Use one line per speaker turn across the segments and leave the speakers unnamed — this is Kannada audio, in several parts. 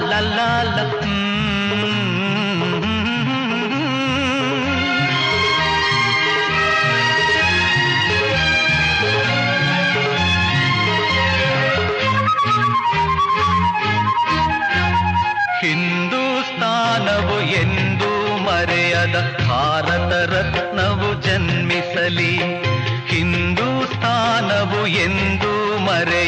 la la la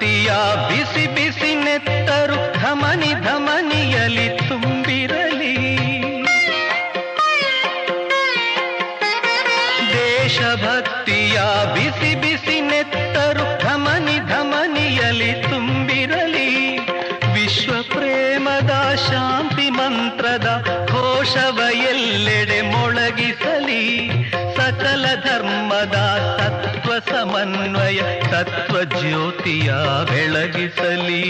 ದೇಶಭಕ್ತಿಯ ಬಿಸಿ ಬಿಸಿ ನೆತ್ತರು ಧಮನಿ ಧಮನಿಯಲಿ ತುಂಬಿರಲಿ. ದೇಶಭಕ್ತಿಯ ಬಿಸಿ ಬಿಸಿ ನೆತ್ತರು ಧಮನಿ ಧಮನಿಯಲಿ ತುಂಬಿರಲಿ. ವಿಶ್ವ ಪ್ರೇಮದ ಶಾಂತಿ ಮಂತ್ರದ ಘೋಷವ ಎಲ್ಲೆಡೆ ಮೊಳಗಿಸಲಿ. ಸಕಲ ಧರ್ಮದ ತತ್ವ ಸಮನ್ವಯ ತತ್ವ ಜ್ಯೋತಿಯ ಬೆಳಗಿಸಲಿ.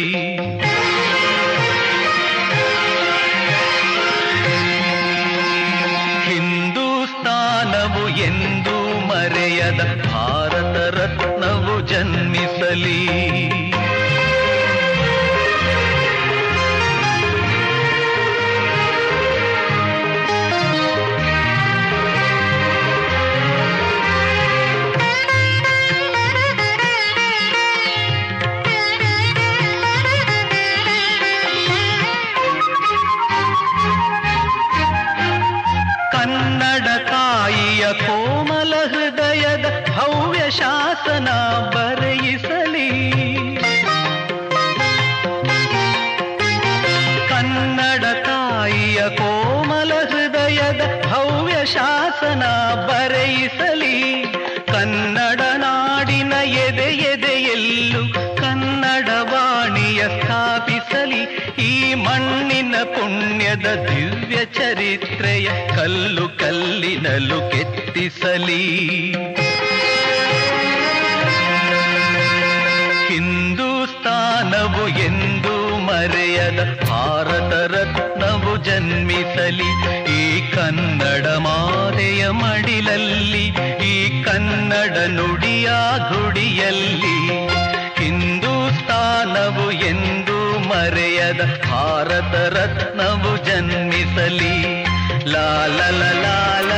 ಹಿಂದೂಸ್ತಾನವು ಎಂದೂ ಮರೆಯದ ಭಾರತ ರತ್ನವು ಜನ್ಮಿಸಲಿ. ತಾಯಿಯ ಕೋಮಲ ಹೃದಯದ ಭವ್ಯ ಶಾಸನ ಬರೆಯಿಸಲಿ. ಕನ್ನಡ ತಾಯಿಯ ಕೋಮಲ ಹೃದಯದ ಭವ್ಯ ಶಾಸನ ಬರೆಯಿಸಲಿ. ಕನ್ನಡ ಮಣ್ಣಿನ ಪುಣ್ಯದ ದಿವ್ಯ ಚರಿತ್ರೆಯ ಕಲ್ಲು ಕಲ್ಲಿನಲು ಕೆತ್ತಿಸಲಿ. ಹಿಂದೂಸ್ತಾನವು ಎಂದು ಮರೆಯದ ಭಾರತ ರತ್ನವು ಜನ್ಮಿಸಲಿ. ಈ ಕನ್ನಡ ಮಾತೆಯ ಮಡಿಲಲ್ಲಿ, ಈ ಕನ್ನಡ ನುಡಿಯ ಗುಡಿಯಲ್ಲಿ ಮರೆಯದ ಭಾರತ ರತ್ನವು ಜನ್ಮಿಸಲಿ. ಲಾಲ ಲಾಲ